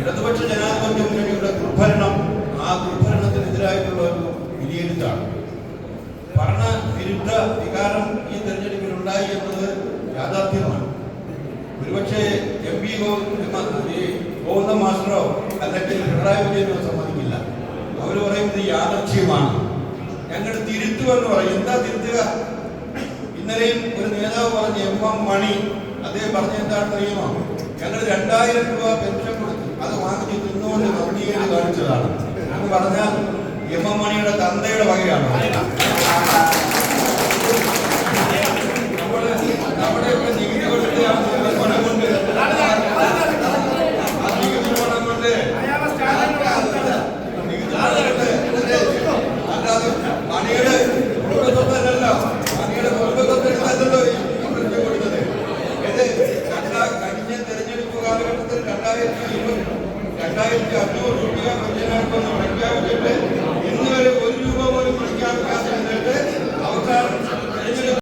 ഇടതുപക്ഷ ജനാധിപത്യ മുന്നണിയുടെ ദുർഭരണം ആ ദുർഭരണത്തിനെതിരായിട്ടുള്ള ഒരു വിലയിരുത്താണ്. ഭരണ വിരുദ്ധ വികാരം ഈ തെരഞ്ഞെടുപ്പിൽ ഉണ്ടായി എന്നത് യാഥാർത്ഥ്യമാണ്. ഒരുപക്ഷെ എം പി ഗോവിന്ദ മാസ്റ്ററോ അല്ലെങ്കിൽ പിണറായി വിജയനോ സമ്മതിക്കില്ല. അവർ പറയുന്നത് യാദർച്ഛ്യമാണ് ഞങ്ങൾ തിരുത്തുമെന്ന് പറയും. എന്താ തിരുത്തുക? ഇന്നലെയും ഒരു നേതാവ് പറഞ്ഞ എം എം മണി അദ്ദേഹം പറഞ്ഞ എന്താണെന്ന് അറിയുമോ ഞങ്ങൾ രണ്ടായിരം രൂപ പെൻഷൻ കാണിച്ചതാണ് എന്ന് പറഞ്ഞാൽ എം എം മണിയുടെ തന്തയുടെ വകയാണ്. നമ്മൾ നമ്മുടെയൊക്കെ നികുതി കൊടുത്ത് കൊണ്ട് ആ നികുതി കൊണ്ട് നികുതി പണം അല്ലാതെ മണിയുടെ കുടുംബത്തൊന്നല്ലല്ലോ മണിയുടെ പ്രശ്നം കൊടുത്തത്. ഇത് കഴിഞ്ഞ തെരഞ്ഞെടുപ്പ് കാലഘട്ടത്തിൽ രണ്ടായിരത്തി രണ്ടായിരത്തി അഞ്ഞൂറ് Obrigado,